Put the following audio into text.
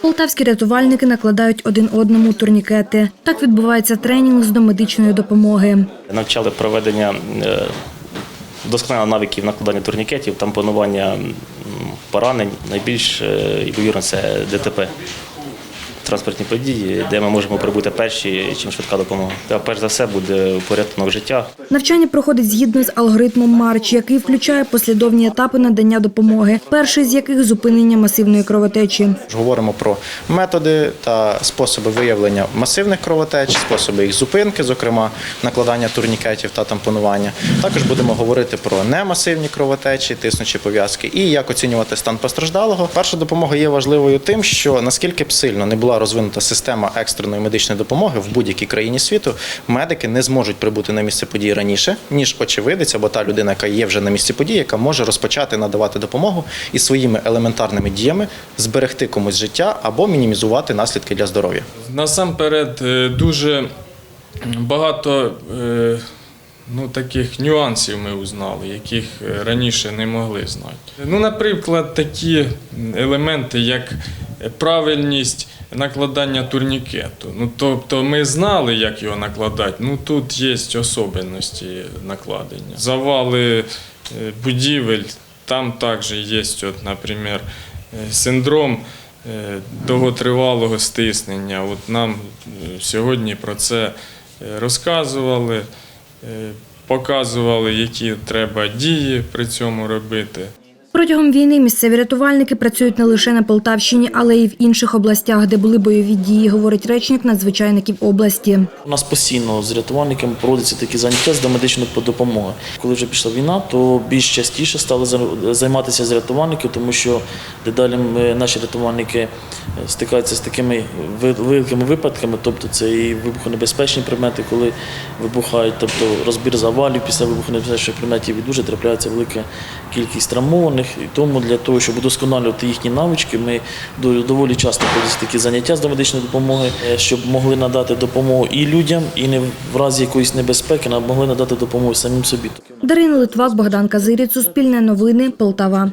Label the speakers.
Speaker 1: Полтавські рятувальники накладають один одному турнікети. Так відбувається тренінг з домедичної допомоги.
Speaker 2: Навчали проведення е, досконалих навиків накладання турнікетів, тампонування поранень. Найбільш е, ймовірно це ДТП. Транспортні події, де ми можемо прибути перші, чим швидка допомога. Та перш за все буде порятунок життя.
Speaker 1: Навчання проходить згідно з алгоритмом Марч, який включає послідовні етапи надання допомоги. Перший з яких зупинення масивної кровотечі.
Speaker 3: Говоримо про методи та способи виявлення масивних кровотеч, способи їх зупинки, зокрема накладання турнікетів та тампонування. Також будемо говорити про немасивні кровотечі, тиснучі пов'язки і як оцінювати стан постраждалого. Перша допомога є важливою тим, що наскільки б сильно не була розвинута система екстреної медичної допомоги в будь-якій країні світу, медики не зможуть прибути на місце події раніше, ніж очевидець або та людина, яка є вже на місці події, яка може розпочати надавати допомогу і своїми елементарними діями зберегти комусь життя або мінімізувати наслідки для здоров'я.
Speaker 4: Насамперед е, дуже багато е, ну, таких нюансів ми узнали, яких е, раніше не могли знати. Ну, наприклад, такі елементи, як правильність накладання турнікету. Ну, тобто ми знали, як його накладати, ну тут є особливості накладення. Завали е, будівель, там також є, от, наприклад, е, синдром е, довготривалого стиснення. От нам сьогодні про це розказували, показували, які треба дії при цьому робити.
Speaker 1: Протягом війни місцеві рятувальники працюють не лише на Полтавщині, але й в інших областях, де були бойові дії, говорить речник надзвичайників області.
Speaker 5: У нас постійно з рятувальниками проводяться такі заняття з домедичної допомоги. Коли вже пішла війна, то більш частіше стали займатися з рятувальників, тому що дедалі наші рятувальники е, стикаються з такими великими випадками, тобто це і вибухонебезпечні предмети, коли вибухають, тобто розбір завалів після вибухонебезпечних предметів і дуже трапляється велика кількість травмованих. І тому для того, щоб удосконалювати їхні навички, ми доволі часто проводимо такі заняття з домедичної допомоги, е, щоб могли надати допомогу і людям, і не в разі якоїсь небезпеки, могли надати допомогу самим собі.
Speaker 1: Дарина Литвак, Богдан Казиріць, Суспільне новини, Полтава.